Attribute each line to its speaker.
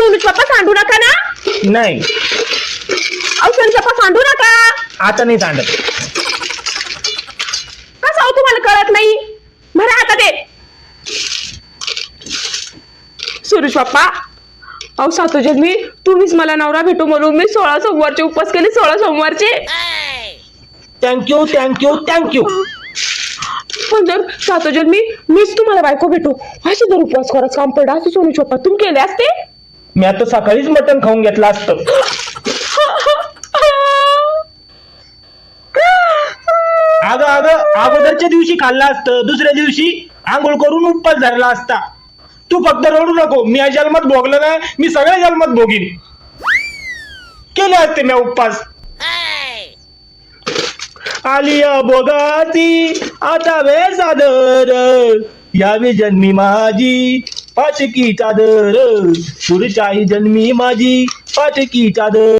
Speaker 1: सोनू पप्पा सांडू नका ना.
Speaker 2: नाही.
Speaker 1: अहो सोनू पप्पा सांडू नका.
Speaker 2: आता नाही सांडत.
Speaker 1: कसं अहो तुम्हाला कळत नाही? बरं आता दे. सुरेश पप्पा अहो सातो जन्मी तुम्हीच मला नवरा भेटू म्हणून मी सोळा सोमवारचे उपवास केले सोळा सोमवारचे.
Speaker 2: थँक्यू थँक्यू थँक्यू
Speaker 1: पण जर सातो जन्मी मीच तुम्हाला बायको भेटू. असे जर उपवास करायचं काम पडलं असे सोनू पप्पा तुम्ही केले असते?
Speaker 2: मी आता सकाळीच मटण खाऊन घेतलं असतं. अगं अगं अगोदरच्या दिवशी खाल्लं असतं दुसऱ्या दिवशी आंघोळ करून उपवास धरला असता. तू फक्त रडू नको मी या जन्मात भोगलं ना मी सगळ्या जन्मात भोगीन. केले असते मी उपवास आलिया भोगाती आता वेळ सादर. यावी जन्मी माझी पाचकी चादर पुढच्याही जन्मी माझी. पाचकी चादर.